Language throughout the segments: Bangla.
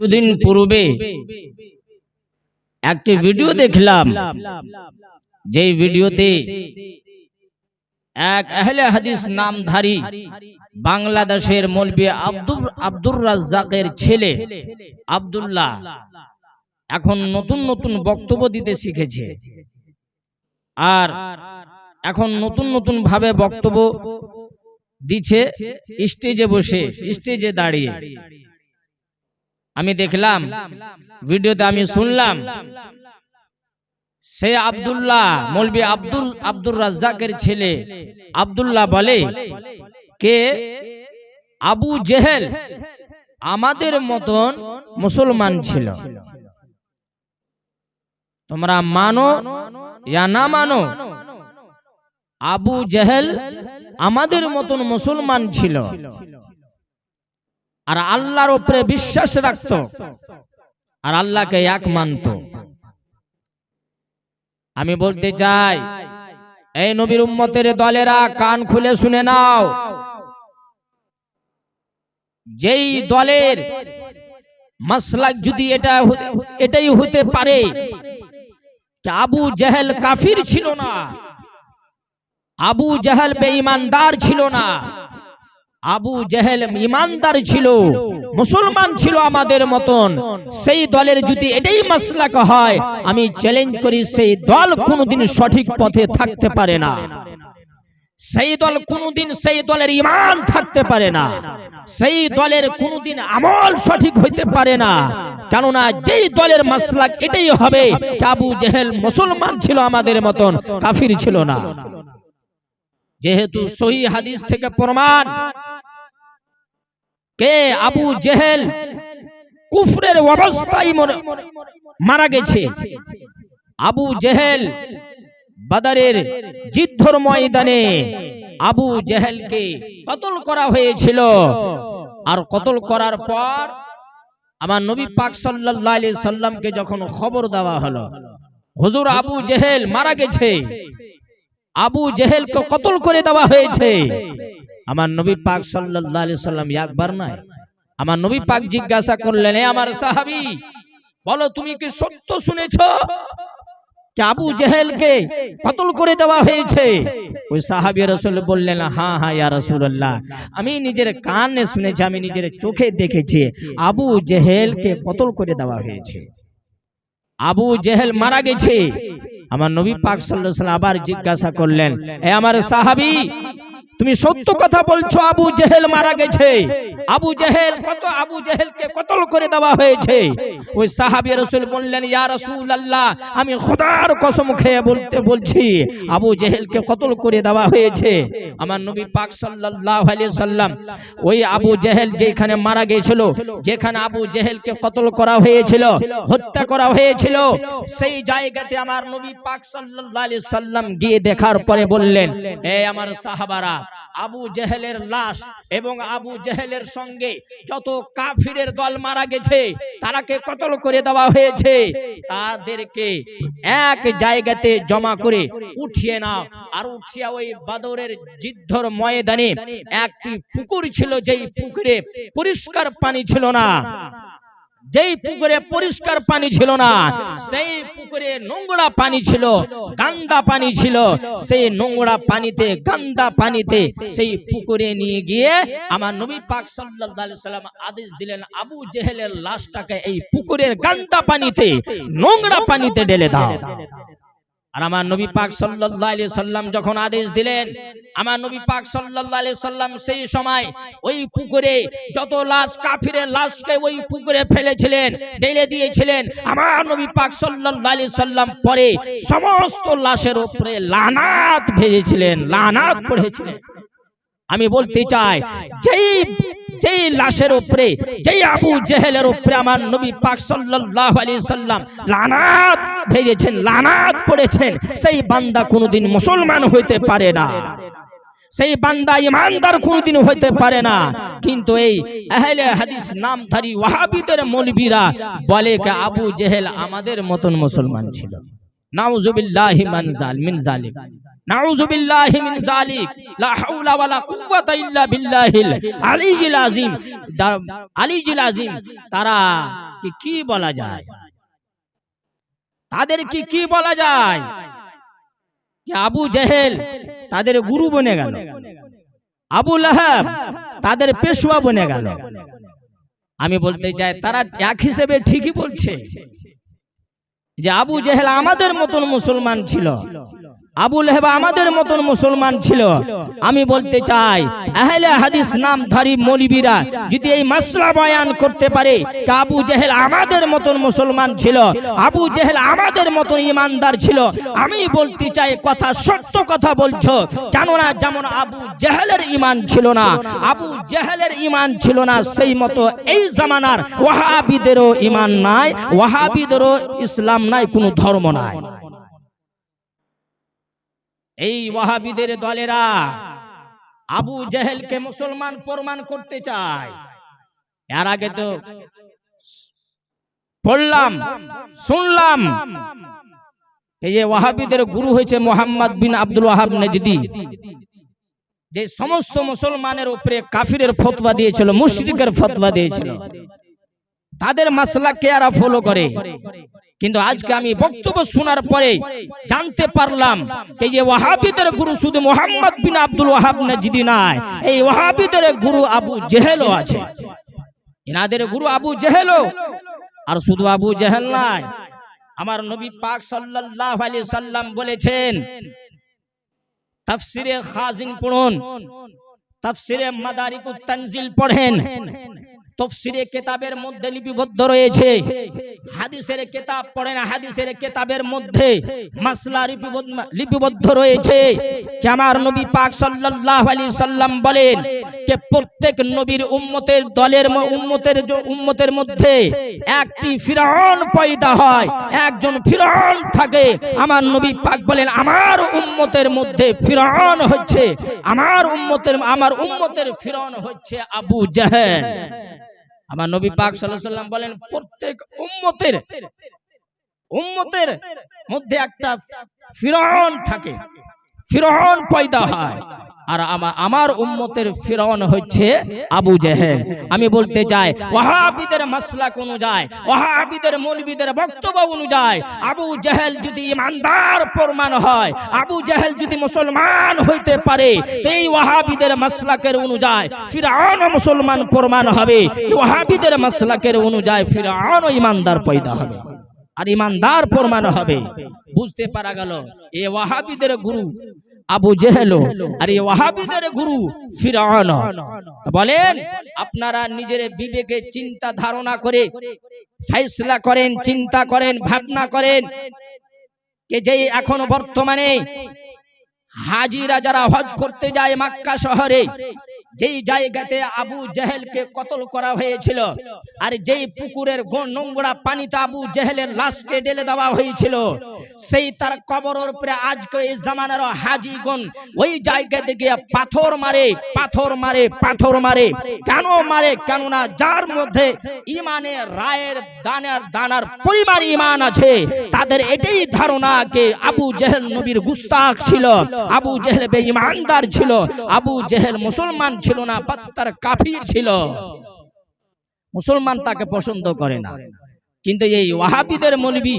কিছুদিন পূর্বে একটি ভিডিও দেখলাম যেই ভিডিওতে এক আহলে হাদিস নামধারী বাংলাদেশের মৌলবী আব্দুর আব্দুর রাজ্জাকের ছেলে আব্দুল্লাহ এখন নতুন নতুন বক্তব্য দিতে শিখেছে। আর এখন নতুন নতুন ভাবে বক্তব্য দিচ্ছে স্টেজে বসে স্টেজে দাঁড়িয়ে। আমি দেখলাম, ভিডিওতে আমি শুনলাম, সে আব্দুল্লাহ, মৌলবি আব্দুল, আব্দুর রাজ্জাকের ছেলে। আব্দুল্লাহ বলে, কে? আবু জেহেল আমাদের মতন মুসলমান ছিল। তোমরা মানো ইয়া না মানো? আবু জেহেল আমাদের মতন মুসলমান ছিল। আর আল্লাহর উপরে বিশ্বাস রাখত। আর আল্লাহকে এক মানত। আমি বলতে চাই, এই নবীর উম্মতের দলেরা কান খুলে শুনে নাও। যেই দলের মাসলাক যদি এটা এটাই হতে পারে আবু জেহেল কাফির ছিল না, আবু জেহেল বেঈমানদার ছিল না। আবু জেহেল ইমানদার ছিল, মুসলমান ছিল আমাদের মতন। সেই দলের যদি এটাই মাসলাক হয়, আমি চ্যালেঞ্জ করি, সেই দল কোনোদিন সঠিক পথে থাকতে পারে না। সেই দল কোনোদিন সেই দলের ইমান থাকতে পারে না। সেই দলের কোনোদিন আমল সঠিক হইতে পারে না। কেননা যেই দলের মাসলাক এটাই হবে আবু জেহেল মুসলমান ছিল আমাদের মতন, কাফির ছিল না। যেহেতু সহি হাদিস থেকে প্রমাণ। কে আবু জেহেল কুফরের অবস্থায় মরে- মারা গেছে। আবু জেহেল বাদারের যুদ্ধর ময়দানে আবু জেহেলকে কতল করা হয়েছিল। আর কতল করার পর আমার নবী পাক সাল্লাল্লাহু আলাইহি সাল্লামকে যখন খবর দেওয়া হলো হুজুর আবু জেহেল মারা গেছে। আবু জেহেলকে কতল করে দেওয়া হয়েছে? আমার নবী পাক সাল্লাল্লাহু আলাইহি সাল্লাম একবার নয় আমার নবী পাক জিজ্ঞাসা করলেন "এ আমার সাহাবী বলো তুমি কি সত্য শুনেছো? যে আবু জেহেলকে কতল করে দেওয়া হয়েছে? ওই সাহাবী রাসূল বললেন হ্যাঁ হ্যাঁ ইয়া রাসূলুল্লাহ আমি নিজের কানে শুনেছি আমি নিজের চোখে দেখেছি আবু জেহেলকে কতল করে দেওয়া হয়েছে? আবু জেহেল মারা গেছে। আমার নবী পাক সাল্লাল্লাহু আলাইহি সাল্লাম আবার জিজ্ঞাসা করলেন এ আমার সাহাবী তুমি সত্য কথা বলছো, আবু জেহেল মারা গেছে। আবু জেহেল, কত আবু জেহেলকে কতল করে দেওয়া হয়েছে? ওই সাহাবী রসুল বললেন, ইয়া রসুল আল্লাহ আমি খোদার কসম খেয়ে বলতে বলছি, আবু জেহেলকে কতল করে দেওয়া হয়েছে? আমার নবী পাক আলাইহি সাল্লাম ওই আবু জেহেল যেখানে মারা গিয়েছিল, যেখানে আবু জেহেলকে কতল করা হয়েছিল, হত্যা করা হয়েছিল, সেই জায়গাতে আমার নবী পাক সাল্লাল্লাহু আলাইহি সাল্লাম গিয়ে দেখার পরে বললেন, এ আমার সাহাবারা আবু জেহেলের লাশ এবং আবু জেহেলের সঙ্গে যত কাফিরের দল মারা গেছে, তারাকে কতল করে দেওয়া হয়েছে, তাদেরকে এক জায়গাতে জমা করে উঠিয়ে নাও। আর উঠিয়া ওই বাদরের যুদ্ধর ময়দানে একটি পুকুর ছিল, যেই পুকুরে পরিষ্কার পানি ছিল না। যেই পুকুরে পরিষ্কার পানি ছিল না, সেই পুকুরে নোংরা পানি ছিল, গান্দা পানি ছিল। সেই নোংরা পানিতে, গান্দা পানিতে সেই পুকুরে নিয়ে গিয়ে আমার নবী পাক সাল্লাল্লাহু সাল্লাম আদেশ দিলেন, আবু জেহেলের লাশটাকে এই পুকুরের গান্দা পানিতে, নোংরা পানিতে ঢেলে দাও। আর আমার নবী পাক সাল্লাল্লাহু আলাইহি সাল্লাম যখন আদেশ দিলেন, আমার নবী পাক সাল্লাল্লাহু আলাইহি সাল্লাম সেই সময় ওই পুকুরে যত লাশ কাফিরের লাশকে ওই পুকুরে ফেলেছিলেন, ঢেলে দিয়েছিলেন, আমার নবী পাক সাল্লাল্লাহু আলাইহি সাল্লাম পরে সমস্ত লাশের উপরে লানাত ভেজেছিলেন, লানাত পড়েছিলেন। আমি বলতে চাই যেই যেই লাশের উপরে যেই আবু জেহেলের উপরে আমার নবী পাক সাল্লাল্লাহু আলাইহি সাল্লাম লানাত ভেজেছেন লানাত পড়েছেন সেই বান্দা কোনোদিন মুসলমান হইতে পারে না। সেই বান্দা ইমানদার কোনোদিন হইতে পারে না। কিন্তু এই আহলে হাদিস নামধারী ওয়াহাবিদের মৌলবীরা বলে যে আবু জেহেল আমাদের মতন মুসলমান ছিল। নাউজুবিল্লাহি মান জাল জালিম নাউজুবিল্লাহি মিন জালিক। লা হাওলা ওয়ালা কুওয়াতা ইল্লা বিল্লাহিল আলিয়্যিল আযীম। দা- আযীম তারা কি কি বলা যায়? তাদের কি কি বলা যায়? যে আবু জেহেল তাদের গুরু বনে গেল। আবু লাহাব তাদের পেশোয়া বনে গেল। আমি বলতে চাই, তারা এক হিসেবে ঠিকই বলছে। যে আবু জেহেল আমাদের মতন মুসলমান ছিল। আবু হেবা আমাদের মতন মুসলমান ছিল। আমি বলতে চাই, আহলে হাদিস নামধারী মলিবিরা যদি এই মাসলা বয়ান করতে পারে আবু জেহেল আমাদের মতন মুসলমান ছিল, আবু জেহেল আমাদের মতন ইমানদার ছিল। আমি বলতে চাই, কথা সত্য কথা বলছো, কেননা যেমন আবু জেহেলের ইমান ছিল না, আবু জেহেলের ইমান ছিল না, সেই মতো এই জামানার ওয়াহাবিদেরও ইমান নাই, ওয়াহাবিদেরও ইসলাম নাই, কোনো ধর্ম নাই। এই ওয়াহাবিদের দলেরা আবু জেহেলকে মুসলমান প্রমাণ করতে চায়। এর আগে তো পড়লাম শুনলাম। এই যে ওয়াহাবিদের গুরু হয়েছে মোহাম্মদ বিন আব্দুল ওয়াহাব নেজদি যে সমস্ত মুসলমানের উপরে কাফিরের ফতোয়া দিয়েছিল মুশরিকের ফতোয়া দিয়েছিল। তাদের মাসলাকে এরা ফলো করে। কিন্তু আজকে আমি বক্তব্য শোনার পরে জানতে পারলাম এই যে ওয়াহাবিদের গুরু শুধু মোহাম্মদ বিন আব্দুল ওয়াহাব নাজিদি নাই এই ওয়াহাবিদের গুরু আবু জেহেলও আছে। এনাদের গুরু আবু জেহেলও আর শুধু আবু জেহেল নাই আমার নবী পাক সাল্লাল্লাহু আলাইহি সাল্লাম বলেছেন তাফসিরে খাজিন পড়ুন তাফসিরে মাদারিকুত তানজিল পড়েন তফসিরে কেতাবের মধ্যে লিপিবদ্ধ রয়েছে হাদিসের কেতাব পড়েন হাদিসের কেতাবের মধ্যে মাসলা লিপিবদ্ধ রয়েছে যে নবী পাক সাল্লাল্লাহু আলাইহি সাল্লাম বলেন যে প্রত্যেক নবীর উম্মতের দলের উম্মতের উম্মতের মধ্যে একটি ফিরাউন পয়দা হয়, একজন ফিরাউন থাকে। আমার নবী পাক বলেন, আমার উম্মতের মধ্যে ফিরাউন হচ্ছে, আমার উম্মতের আমার উম্মতের ফিরাউন হচ্ছে আবু জাহেল। আমার নবী পাক সাল্লাম বলেন প্রত্যেক উম্মতের উম্মতের মধ্যে একটা ফিরহন থাকে। ফিরন পয়দা হয়। আর আমা- আমার উম্মতের ফিরাউন হচ্ছে আবু জেহেল। আমি বলতে চাই, ওয়াহাবিদের মাসলাক অনুযায়ী, ওয়াহাবিদের মৌলবীদের বক্তব্য অনুযায়ী, আবু জেহেল যদি ইমানদার প্রমাণ হয়, আবু জেহেল যদি মুসলমান হইতে পারে এই ওয়াহাবিদের মাসলাকের অনুযায়ী ফিরাউন মুসলমান প্রমাণ হবে। এই ওয়াহাবিদের মাসলাকের অনুযায়ী ফিরাউন ইমানদার পয়দা হবে আর ইমানদার প্রমাণ হবে। বুঝতে পারা গেল এ ওয়াহাবিদের গুরু আবু জেহেল আর এই ওয়াহাবিদের গুরু ফিরাউন বলেন আপনারা নিজের বিবেকে চিন্তা ধারণা করে ফয়সলা করেন চিন্তা করেন ভাবনা করেন কে যে এখন বর্তমানে হাজিরা যারা হজ করতে যায় মাক্কা শহরে যেই জায়গাতে আবু জেহেলকে কতল করা হয়েছিল আর যেই পুকুরের নোংরা পানিতে আবু জেহেলের লাশকে ঢেলে দেওয়া হয়েছিল, সেই তার কবরের উপরে আজকে এই জামানার হাজিগণ ওই জায়গাতে গিয়ে পাথর মারে পাথর মারে পাথর মারে। কেন মারে? কেননা যার মধ্যে ইমানের রায়ের দানার দানার পরিমাণ ইমান আছে, তাদের এটাই ধারণা কে আবু জেহেল নবীর গুস্তাখ ছিল, আবু জেহেল বেঈমানদার ছিল, আবু জেহেল মুসলমান ছিল না পাত্তার কাফির ছিল। মুসলমান তাকে পছন্দ করে না। কিন্তু এই ওয়াহাবিদের মৌলবি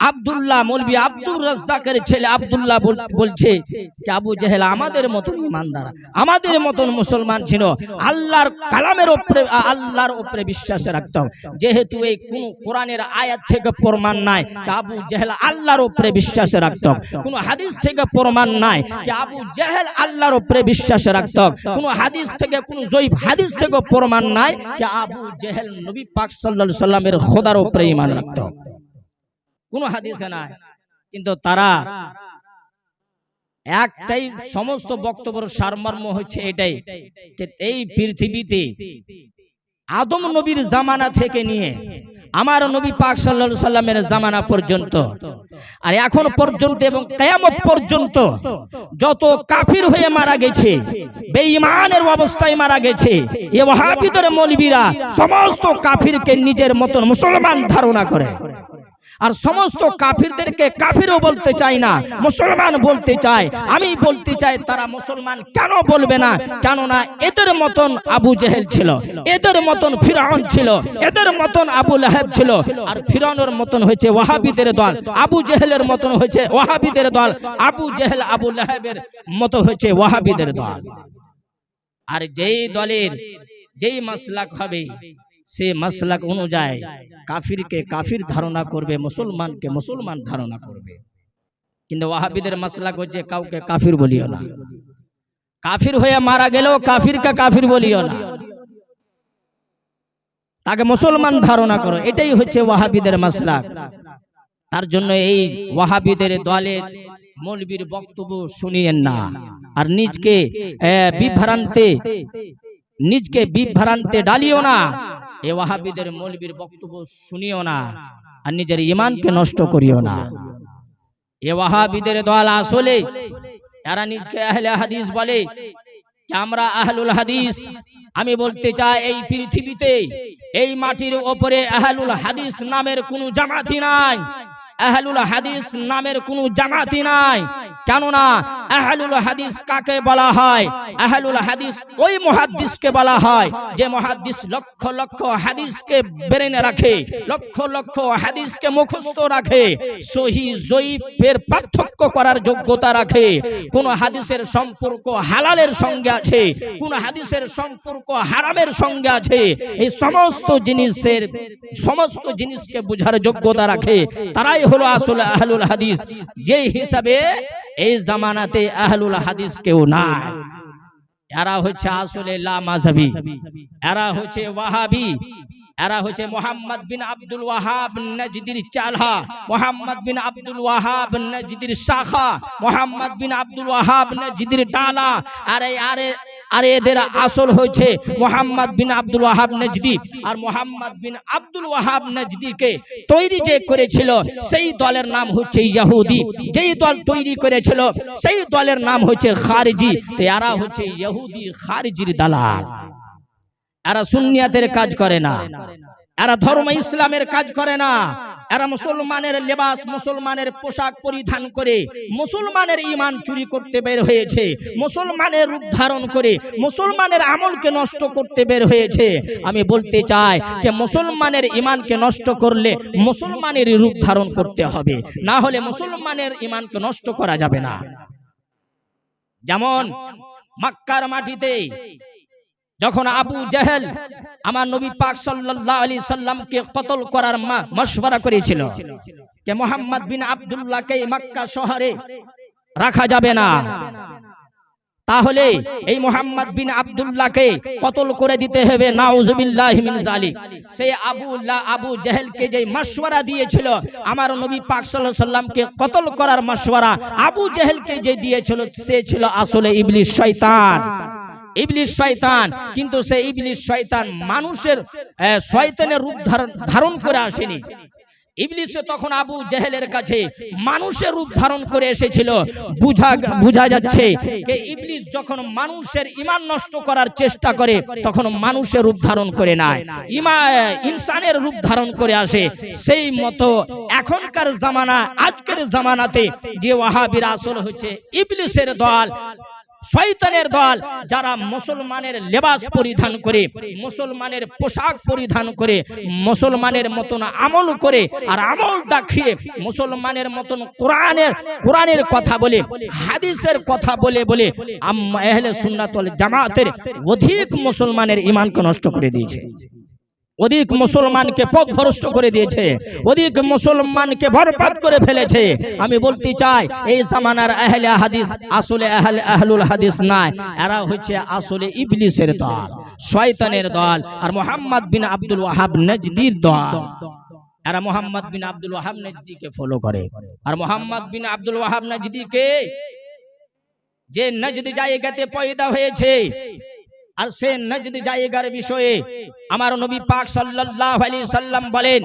আব্দুল্লাহ মৌলবি আব্দুর রাজ্জাকের ছেলে আব্দুল্লাহ বলছে আবু জেহেল আমাদের মতন ইমানদার, আমাদের মতন মুসলমান ছিল। আল্লাহর কালামের উপরে, আল্লাহর উপরে বিশ্বাস রাখত যেহেতু এই কোন কোরআনের আয়াত থেকে প্রমাণ নাই আবু জেহেল আল্লাহর উপরে বিশ্বাস রাখত কোন হাদিস থেকে প্রমাণ নাই যে আবু জেহেল আল্লাহর উপরে বিশ্বাস রাখত কোন হাদিস থেকে, কোন জয়ীফ হাদিস থেকে প্রমাণ নাই যে আবু জেহেল নবী পাক সাল্লাল্লাহু আলাইহি সাল্লামের খোদার উপরে ইমান রাখত কোন হাদিসে নাই। কিন্তু তারা একটাই সমস্ত বক্তব্যের সারমর্ম হচ্ছে এটাই যে এই পৃথিবীতে আদম নবীর জামানা থেকে নিয়ে আমার নবী পাক সাল্লাল্লাহু সাল্লামের জামানা পর্যন্ত। আর এখন পর্যন্ত এবং কিয়ামত পর্যন্ত যত কাফির হয়ে মারা গেছে বেঈমানের অবস্থায় মারা গেছে এ ওয়াহাবিদের মৌলবীরা সমস্ত কাফিরকে নিজের মতন মুসলমান ধারণা করে। আর সমস্ত কাফিরদেরকে কাফিরও বলতে চাই না মুসলমান বলতে চায়। আমি বলতে চাই তারা মুসলমান কেন বলবে না। কেননা এদের মতন আবু জেহেল ছিল এদের মতন ফিরাউন ছিল এদের মতন আবু লাহেব ছিল। আর ফিরাউনের মতন হয়েছে ওয়াহাবিদের দল আবু জেহেলের মতন হয়েছে ওয়াহাবিদের দল আবু জেহেল আবু লাহেবের মতো হয়েছে ওয়াহাবিদের দল। আর যেই দলের যেই মাসলাক হবে সে মাসলাক অনুযায়ী কাফিরকে কাফির ধারণা করবে মুসলমানকে মুসলমান ধারণা করবে। কিন্তু ওয়াহাবিদের মাসলাক হচ্ছে কাউকে কাফির বলিও না। কাফির হয়ে মারা গেলেও কাফিরকে কাফির বলিও না। তাকে মুসলমান ধারণা করো এটাই হচ্ছে ওয়াহাবিদের মাসলাক। তার জন্য এই ওয়াহাবিদের দলের মৌলবীর বক্তব্য শুনিয়েন না। আর নিজকে বিভ্রান্তে নিজকে বিভ্রান্তে ডালিও না। এ ওয়াহাবিদের মৌলবীর বক্তব্য শুনিও না আর নিজের ইমানকে নষ্ট করিও না। এ ওয়াহাবিদের দল আসলে এরা নিজকে আহলে হাদিস বলে আমরা আহলুল হাদিস। আমি বলতে চাই এই পৃথিবীতে এই মাটির ওপরে আহলুল হাদিস নামের কোনো জামাতি নাই। আহলুল হাদিস নামের কোনো জামাতি নাই। কেননা আহলুল হাদিস কাকে বলা হয়? আহলুল হাদিস ওই বলা হয়, যে লক্ষ লক্ষ রাখে, লক্ষ লক্ষ মুখস্থ রাখে, সহি জয়ীফের পার্থক্য করার যোগ্যতা রাখে। কোন হাদিসের সম্পর্ক হালালের সঙ্গে আছে, কোন হাদিসের সম্পর্ক হারামের সঙ্গে আছে। এই সমস্ত জিনিসের, সমস্ত জিনিসকে বুঝার যোগ্যতা রাখে। তারাই হলো আসলে আহলুল হাদিস। যেই হিসাবে এই জামানাতে আহলুল হাদিস কেউ নাই। এরা হচ্ছে আসলে লা মাযহাবী। এরা হচ্ছে ওয়াহাবি। এরা হচ্ছে Mohammad bin Abdul Wahab নজদির চালহা, Mohammad bin Abdul Wahab নজদির শাখা, মোহাম্মদ বিন আব্দুল ওয়াহাব নজদির ডালা। আরে আরে আরে এদের আসল হয়েছে মোহাম্মদ বিন আব্দুল ওয়াহাব নজদি। আর মোহাম্মদ বিন আব্দুল ওয়াহাব নজদিকে তৈরি যে করেছিল সেই দলের নাম হচ্ছে ইহুদি যেই দল তৈরি করেছিল সেই দলের নাম হচ্ছে খারিজি। তো এরা হচ্ছে ইহুদি খারিজির দালাল। এরা সুন্নিয়াতের কাজ করে না। এরা ধর্ম ইসলামের কাজ করে না। এরা মুসলমানের লেবাস, মুসলমানের পোশাক পরিধান করে, মুসলমানের ইমান চুরি করতে বের হয়েছে, মুসলমানের রূপ ধারণ করে, মুসলমানের আমলকে নষ্ট করতে বের হয়েছে। আমি বলতে চাই যে মুসলমানের ইমানকে নষ্ট করলে মুসলমানের রূপ ধারণ করতে হবে, না হলে মুসলমানের ইমানকে নষ্ট করা যাবে না। যেমন, মাক্কার মাটিতে যখন আবু জাহেল আমার নবী পাক সাল্লাল্লাহু আলাইহি সাল্লামকে কতল করার মা- মশওয়ারা করেছিল যে মোহাম্মদ বিন আব্দুল্লাহকে মক্কা শহরে রাখা যাবে না। তাহলে এই মোহাম্মদ বিন আব্দুল্লাহকে কতল করে দিতে হবে? নাউজুবিল্লাহি মিন জালিক সে আবুল্লাহ আবু জেহেলকে যে মশওয়ারা দিয়েছিল, আমার নবী পাক সাল্লামকে কতল করার মশওয়ারা আবু জেহেলকে যে দিয়েছিল, সে ছিল আসলে ইবলিশ শয়তান। ইবলিস শয়তান, কিন্তু সে ইবলিস শয়তান মানুষের শয়তানের রূপ ধারণ করে আসেনি। ইবলিসে তখন আবু জেহেলের কাছে মানুষের রূপ ধারণ করে এসেছিল। বুঝা বুঝা যাচ্ছে যে ইবলিস যখন মানুষের ইমান নষ্ট করার চেষ্টা করে, তখন মানুষের রূপ ধারণ করে না ইমা, ইনসানের রূপ ধারণ করে আসে। সেই মতো এখনকার জামানা, আজকের জামানাতে যে ওয়াহাবির আসল হচ্ছে ইবলিসের দল। শয়তানের দল যারা মুসলমানের লেবাস পরিধান করে, মুসলমানের পোশাক পরিধান করে, মুসলমানের মতন আমল করে আর আমল দেখিয়ে মুসলমানের মতন কোরআনের কোরআনের কথা বলে, হাদিসের কথা বলে বলে আম্মা আহলে সুন্নাত ওয়াল জামাতের অধিক মুসলমানের ইমানকে নষ্ট করে দিয়েছে। অধিক মুসলমানকে পথ পথভ্রষ্ট করে দিয়েছে। অধিক মুসলমানকে ভরপাত করে ফেলেছে। আমি বলতে চাই এই জামানার আহলে হাদিস আসলে আহলে আহলুল হাদিস নাই। এরা হচ্ছে আসলে ইবলিসের দল শয়তানের দল আর মোহাম্মদ বিন আব্দুল ওয়াহাব নজদির দল। এরা মোহাম্মদ বিন আব্দুল ওয়াহাব নজদিকে ফলো করে। আর মোহাম্মদ বিন আব্দুল ওয়াহাব নজদিকে যে নজদ জায়গাতে পয়দা হয়েছে আর সে নজদ জায়গার বিষয়ে আমার নবী পাক সাল্লাল্লাহু আলাইহি সাল্লাম বলেন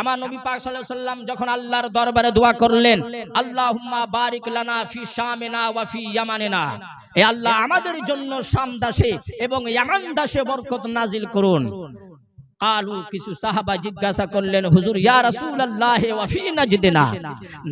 আমার নবী পাক আলাইহি সাল্লাম যখন আল্লাহর দরবারে দোয়া করলেন, আল্লাহুম্মা বারিক লানা ফি শামিনা ওয়া ফি ইয়ামানিনা। এ আল্লাহ, আমাদের জন্য শাম দাসে এবং ইয়ামান দাসে বরকত নাজিল করুন। কালু কিছু সাহাবা জিজ্ঞাসা করলেন, হুজুর, ইয়া রাসূলুল্লাহ, ওয়া ফি নাজদিনা?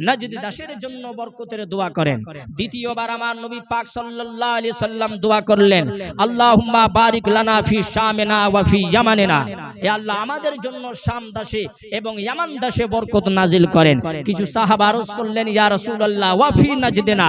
নাজদ দাসের জন্য বরকতের দোয়া করেন। দ্বিতীয়বার আমার নবী পাক সাল্লাল্লাহু আলাইহি সাল্লাম দোয়া করলেন, আল্লাহুম্মা বারিক লানা ফি শামিনা ওয়া ফি ইয়ামানিনা। হে আল্লাহ, আমাদের জন্য শাম দাসে এবং ইয়ামান দাসে বরকত নাজিল করেন। কিছু সাহাবা আরজ করলেন, ইয়া রাসূলুল্লাহ, ওয়া ফি নাজদিনা।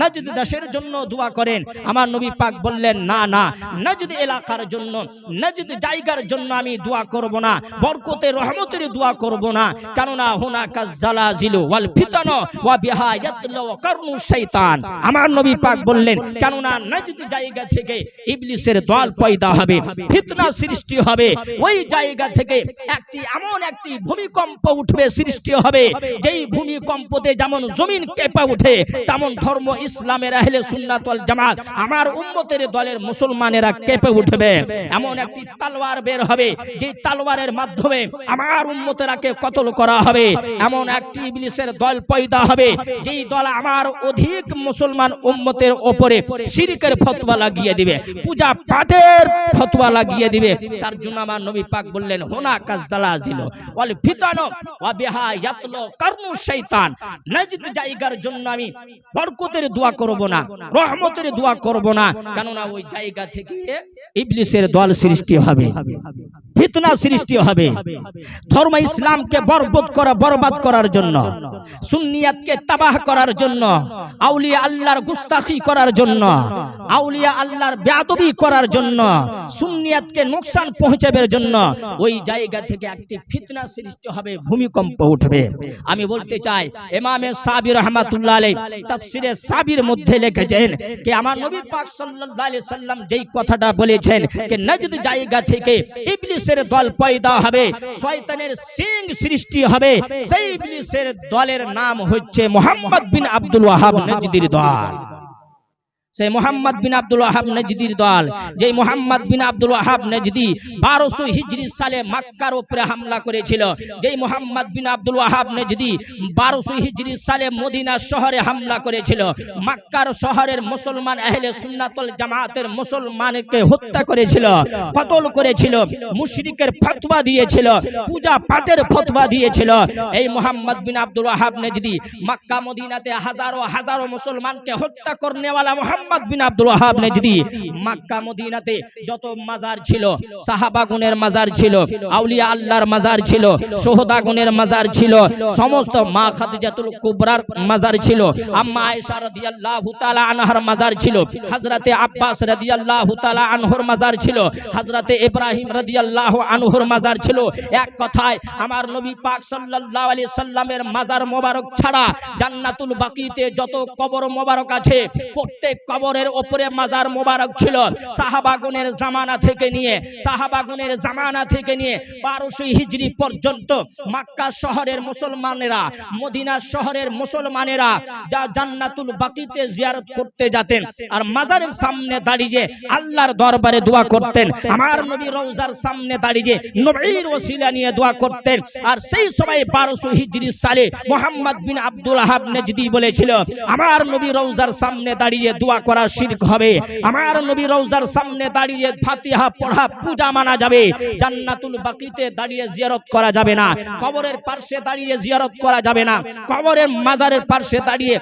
নাজদ দাসের জন্য দোয়া করেন। আমার নবী পাক বললেন, না না, নাজদ এলাকার জন্য, নাজদ জায়গার জন্য আমি দোয়া করব না, বরকতের রহমতের দোয়া করব না। কেননা হুনাকা জালাজিলু ওয়াল ফিতান ওয়া বিহা ইয়াতলু কারনু শাইতান। আমার নবী পাক বললেন, কেননা নাজদ জায়গা থেকে ইবলিসের দল পয়দা হবে, ফিতনা সৃষ্টি হবে। ওই জায়গা থেকে একটি, এমন একটি ভূমিকম্প উঠবে সৃষ্টি হবে, যেই ভূমিকম্পতে যেমন জমিন কেঁপে ওঠে, তেমন ধর্ম ইসলামের আহলে সুন্নাত ওয়াল জামাত আমার উম্মতের দলের মুসলমানেরা কেঁপে উঠবে। এমন একটি তালোয়ার বের হবে, যে তালোয়ারের মাধ্যমে আমার উম্মতেরাকে কতল করা হবে? এমন একটি ইবলিসের দল পয়দা হবে, যেই দল আমার অধিক মুসলমান উম্মতের ওপরে শিরকের ফতোয়া লাগিয়ে দিবে, পূজা পাঠের ফতোয়া লাগিয়ে দিবে। তার জন্য আমার নবী পাক বললেন, হোনা কাজ্জালাজিল ওয়াল ফিতান, ওয়া বিহা ইয়াতলু কারনু শাইতান। নাজিদ জায়গার জন্য আমি বরকতের দোয়া করব না, রহমতের দোয়া করব না, কেননা ওই জায়গা থেকে ইবলিসের দল সৃষ্টি হবে। ফিতনা সৃষ্টি হবে। ধর্ম ইসলামকে বরবাদ করা, বরবাদ করার জন্য। সুন্নিয়াতকে তাবাহ করার জন্য। আউলিয়া আল্লাহর গুস্তাখি করার জন্য। আউলিয়া আল্লাহর বেয়াদবি করার জন্য। সুন্নিয়াতকে নোকসান পৌঁছাবের জন্য। ওই জায়গা থেকে একটি ফিতনা সৃষ্টি হবে, ভূমিকম্প উঠবে। আমি বলতে চাই, ইমামে সাবির রহমাতুল্লাহ আলাইহি তাফসিরে সাবির মধ্যে লিখেছেন যে, আমার নবী পাক সাল্লাল্লাহু আলাইহি সাল্লাম যেই কথাটা বলেছেন যে, নজদ জায়গা থেকে ইবলিসের দল পয়দা হবে, শয়তানের সিং সৃষ্টি হবে, সেই ইবলিসের দলের নাম হচ্ছে মোহাম্মদ বিন আব্দুল ওয়াহাব নজদির দল। সেই মোহাম্মদ বিন আব্দুল ওয়াহাব নজদির দল, যেই মোহাম্মদ বিন আব্দুল ওয়াহাব নজদি বারোশো হিজরি সালে মাক্কার উপরে হামলা করেছিল, যেই মোহাম্মদ বিন আব্দুল ওয়াহাব নজদি বারোশো হিজরি সালে মদিনা শহরে হামলা করেছিল, মক্কার শহরের মুসলমান আহলে সুন্নাতুল জামাতের মুসলমানকে হত্যা করেছিল, কতল করেছিল, মুশরিকের ফতোয়া দিয়েছিল, পূজা পাঠের ফতোয়া দিয়েছিল, এই মোহাম্মদ বিন আব্দুল ওয়াহাব নজদি মক্কা মদিনাতে হাজারো হাজারো মুসলমানকে হত্যা করনেওয়ালা মোহাম্মদ বিন আব্দুল ওয়াহাব নজদি মক্কা মদিনাতে যত মাজার ছিল সাহাবাগুনের মাজার ছিল আউলিয়া আল্লাহর মাজার ছিল সোহদাগুনের মাজার ছিল সমস্ত মা খাদিজাতুল কুবরার মাজার ছিল আম্মা আয়েশা রাদিয়াল্লাহু তাআলা আনহার মাজার ছিল হযরতে আব্বাস রাদিয়াল্লাহু তাআলা আনহুর মাজার ছিল হযরতে ইব্রাহিম রাদিয়াল্লাহু আনহুর মাজার ছিল। এক কথায় আমার নবী পাক সাল্লাল্লাহু আলাইহি সাল্লামের মাজার মোবারক ছাড়া জান্নাতুল বাকিতে যত কবর মোবারক আছে প্রত্যেক কবরের উপরে মাজার মোবারক ছিল। সাহাবাগুনের জামানা থেকে নিয়ে, সাহাবাগুনের জামানা থেকে নিয়ে বারোশো হিজরি পর্যন্ত মাক্কা শহরের মুসলমানেরা, মদিনা শহরের মুসলমানেরা যা জান্নাতুল বাকিতে জিয়ারত করতে যেতেন আর মাজারের সামনে দাঁড়িয়ে আল্লাহর দরবারে দোয়া করতেন, আমার নবী রওজার সামনে দাঁড়িয়ে নবীর ওসিলা নিয়ে দোয়া করতেন আর সেই সময় বারোশো হিজরি সালে মোহাম্মদ বিন আব্দুল আহাব নেজদি বলেছিল, আমার নবী রওজার সামনে দাঁড়িয়ে দোয়া করা শিরক হবে। আমার নবী রওজার সামনে দাঁড়িয়ে ফাতিহা পড়া পূজা মানা যাবে। জান্নাতুল বাকিতে দাঁড়িয়ে জিয়ারত করা যাবে না। কবরের পার্শ্বে দাঁড়িয়ে জিয়ারত করা যাবে না। কবরের মাজারের পার্শ্বে দাঁড়িয়ে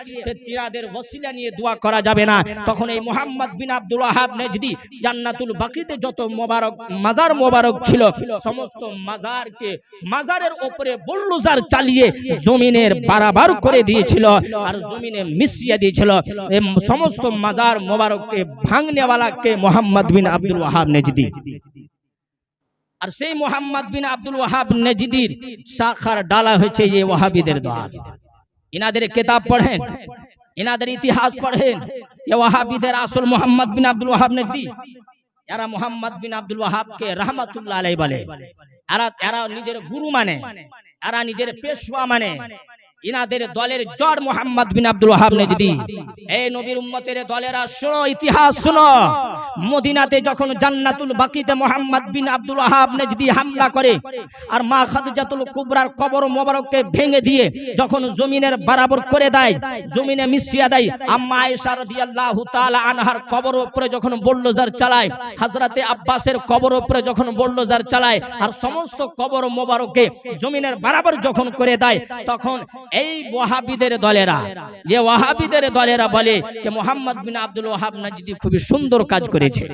তিরাদের ওসিলা নিয়ে দোয়া করা যাবে না। তখন এই মোহাম্মদ বিন আব্দুল ওয়াহাব নেজদি জান্নাতুল বাকিতে যত মোবারক, মাজার মোবারক ছিল, সমস্ত মাজারকে, মাজারের উপরে বুলডোজার চালিয়ে জমিনের বারাবার করে দিয়েছিল আর জমিনে মিশিয়ে দিয়েছিল। সমস্ত মাজার মোবারককে ভাঙনেওয়ালাকে মোহাম্মদ বিন আব্দুল ওয়াহাব নেজদি আর সেই মোহাম্মদ বিন আব্দুল ওয়াহাব নেজদির শাখার ডালা হয়েছে এই ওয়াহাবিদের দল। ইনাদের কেতাব পড়েন, ইনাদের ইতিহাস পড়েন, এ ওয়াহাবিদের আসল মোহাম্মদ বিন আব্দুল ওয়াহাব নেজদি। এরা মোহাম্মদ বিন আব্দুল ওয়াহাবকে রহমাতুল্লাহ আলাই বলে। এরা এরা নিজের গুরু মানে এরা নিজের পেশওয়া মানে। ইনাদের দলের জড় মোহাম্মদ বিন আব্দুল ওয়াহাব নেজদি এই নবীর উম্মতের দলেরা, শোনো, ইতিহাস শোনো। মদিনাতে যখন জান্নাতুল বাকিতে মোহাম্মদ বিন আব্দুল ওয়াহাব নেজদি হামলা করে, আর মা খাদিজাতুল কুবরার কবর মোবারককে ভেঙে দিয়ে যখন জমিনের বরাবর করে দেয়, জমিনে মিশিয়ে দেয়, আম্মা আয়েশা রাদিয়াল্লাহু তাআলা আনহার কবর উপরে যখন বুলডোজার চালায় হযরতে আব্বাসের কবর উপরে যখন বুলডোজার চালায়, আর সমস্ত কবর মোবারককে জমিনের বরাবর যখন করে দেয়, তখন এই ওয়াহাবিদের দলেরা, যে ওয়াহাবিদের দলেরা বলে যে মোহাম্মদ বিন আব্দুল ওয়াহাব নাজদি খুবই সুন্দর কাজ করেছে।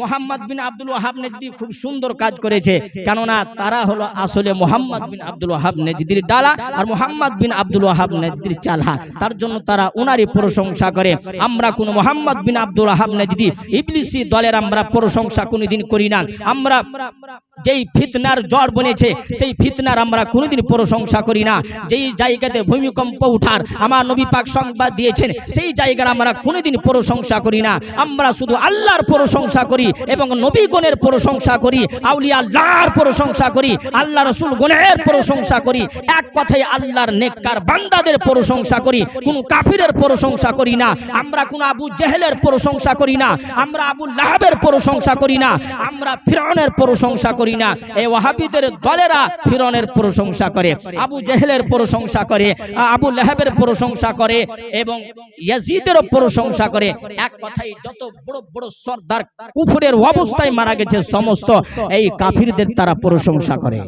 মোহাম্মদ বিন আব্দুল ওয়াহাব নাজদি খুব সুন্দর কাজ করেছে, কেননা তারা হলো আসলে মোহাম্মদ বিন আব্দুল ওয়াহাব নাজদির ডালা আর মোহাম্মদ বিন আব্দুল ওয়াহাব নাজদির চালহা। তার জন্য তারা উনারই প্রশংসা করে। আমরা কোন মোহাম্মদ বিন আব্দুল ওয়াহাব নাজদি ইবলিসি দলের আমরা প্রশংসা কোনোদিন করি না। আমরা যেই ফিতনার জ্বর বনেছে, সেই ফিতনার আমরা কোনোদিন প্রশংসা করি না। যেই জায়গাতে ভূমিকম্প উঠার আমার নবী পাক সংবাদ দিয়েছেন, সেই জায়গার আমরা কোনোদিন প্রশংসা করি না। আমরা শুধু আল্লাহর প্রশংসা করি এবং নবীগণের প্রশংসা করি আউলিয়া আল্লাহর প্রশংসা করি, আল্লাহ রসুল গণের প্রশংসা করি। এক কথায় আল্লাহর নেককার বান্দাদের প্রশংসা করি, কোন কাফিরের প্রশংসা করি না। আমরা কোন আবু জেহেলের প্রশংসা করি না। আমরা আবু লাহাবের প্রশংসা করি না। আমরা ফিরনের প্রশংসা করি না এই ওয়াহাবিদের দলেরা ফিরনের প্রশংসা করে, আবু জেহেলের প্রশংসা করে, আবু লেহাবের প্রশংসা করে এবং ইয়াজিদেরও প্রশংসা করে। এক কথাই যত বড় বড় সর্দার কুফুরের অবস্থায় মারা গেছে, সমস্ত এই কাফিরদের তারা প্রশংসা করে।